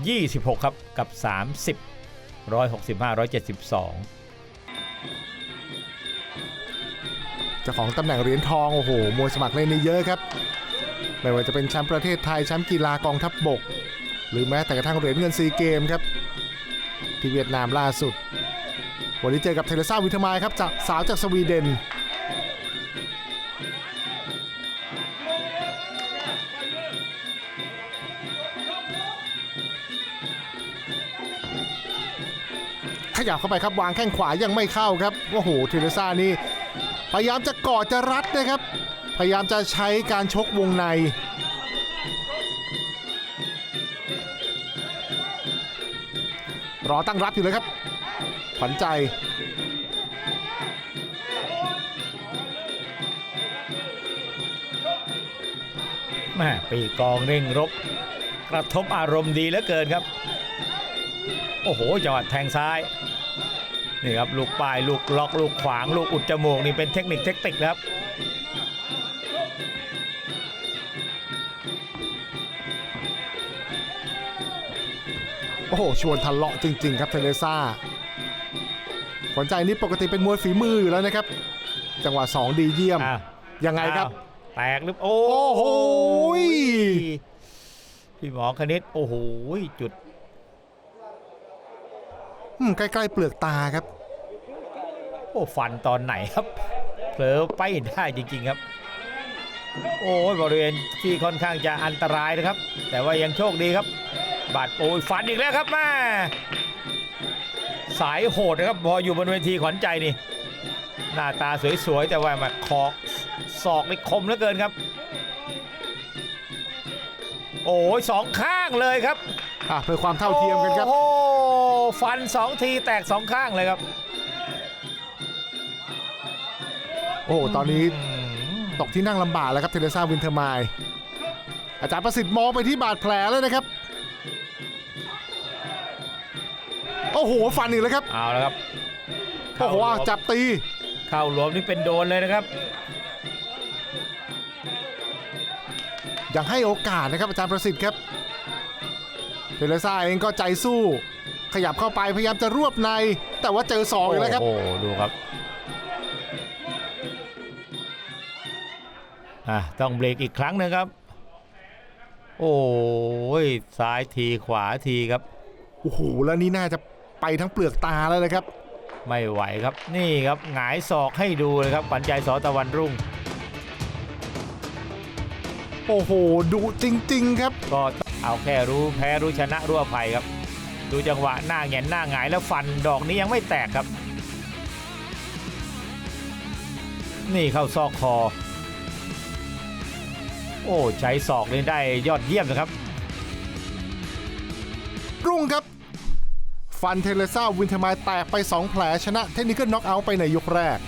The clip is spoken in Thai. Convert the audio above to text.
26 ครับ กับ 30 165 172 เจ้าของตำแหน่งเหรียญทอง โอ้โห มวยสมัครเล่นนี่เยอะครับ ไม่ว่าจะเป็นแชมป์ประเทศไทย แชมป์กีฬากองทัพบบก หรือแม้แต่กระทั่งเหรียญเงินซีเกมครับ ที่เวียดนามล่าสุด วันนี้เจอกับเทเลซ่าวิทมายครับจากสาวจากสวีเดน ยับเข้าไปครับวางแข้งขวายังไม่เข้าครับโอ้โหเทเลซ่านี่พยายามจะกอดจะรัดนะครับ พยายามจะใช้การชกวงใน รอตั้งรับอยู่เลยครับขวัญใจแม่ปีกองเร่งรบ กระทบอารมณ์ดีเหลือเกินครับ โอ้โหจังหวะแทงซ้ายนี่ครับลูกปลายลูกล็อกลูกขวางลูกอุดจมูกนี่เป็นเทคนิคเทคนิคนะครับโอ้โหชวนทะเลาะจริง ๆ ครับเทเลซ่าขวัญใจนี่ปกติเป็นมวยฝีมืออยู่แล้วนะครับ จังหวะ2ดีเยี่ยมอะยังไงครับอ้าวแตกหรือโอ้โอ้โหพี่หมอคณิตโอ้โหจุดอืม ใกล้ๆเปลือกตาครับ โอ้ฟันตอนไหนครับ เผลอไปได้จริง ๆครับ โอ้บริเวณที่ค่อนข้างจะอันตรายนะครับ แต่ว่ายังโชคดีครับ บาดโอ้ยฟันอีกแล้วครับแม่สายโหดนะครับพออยู่บนเวทีขวัญใจนี่ หน้าตาสวยๆ แต่ว่ามาคอศอกนี่คมเหลือเกินครับ โอ้ยสองข้างเลยครับ อะเพื่อความเท่าเทียมกันครับ โอ้โหฟันสองทีแตกสองข้างเลยครับโอ้โหตอนนี้อืมตกที่นั่งลำบากแล้วครับเทเลซ่าวินเทอร์ไมล์อาจารย์ประสิทธิ์มองไปที่บาดแผลเลยนะครับ โอ้โหฟันอีกแล้วครับเอาแล้วครับโอ้โหอะจับตี เข้าหลวมนี่เป็นโดนเลยนะครับ ยังให้โอกาสนะครับอาจารย์ประสิทธิ์ครับ เทเลซ่าเองก็ใจสู้ ขยับเข้าไปพยายามจะรวบใน แต่ว่าเจอสองอีกแล้วครับ โอ้โหดูครับอะต้องเบรกอีกครั้งหนึงครับ โอ้ยซ้ายทีขวาทีครับ โอ้โหแล้วนี่น่าจะไปทั้งเปลือกตาแล้วเลยครับ ไม่ไหวครับนี่ครับหงายศอกให้ดูเลยครับปัญใจสอตะวันรุ่ง โอ้โหดุจริง ๆ ครับ ก็ เอาแค่รู้แพ้รู้ชนะรู้อภัยครับ ดูจังหวะหน้าแงนหน้าหงายแล้วฟันดอกนี้ยังไม่แตกครับ นี่เข้าซอกคอ โอ้ใช้ศอกนี่ได้ยอดเยี่ยมนะครับ รุ่งครับ ฟันเทเลซ่าวินเทอร์ไมล์แตกไป 2 แผลชนะเทคนิคน็อกเอาท์ไปในยกแรก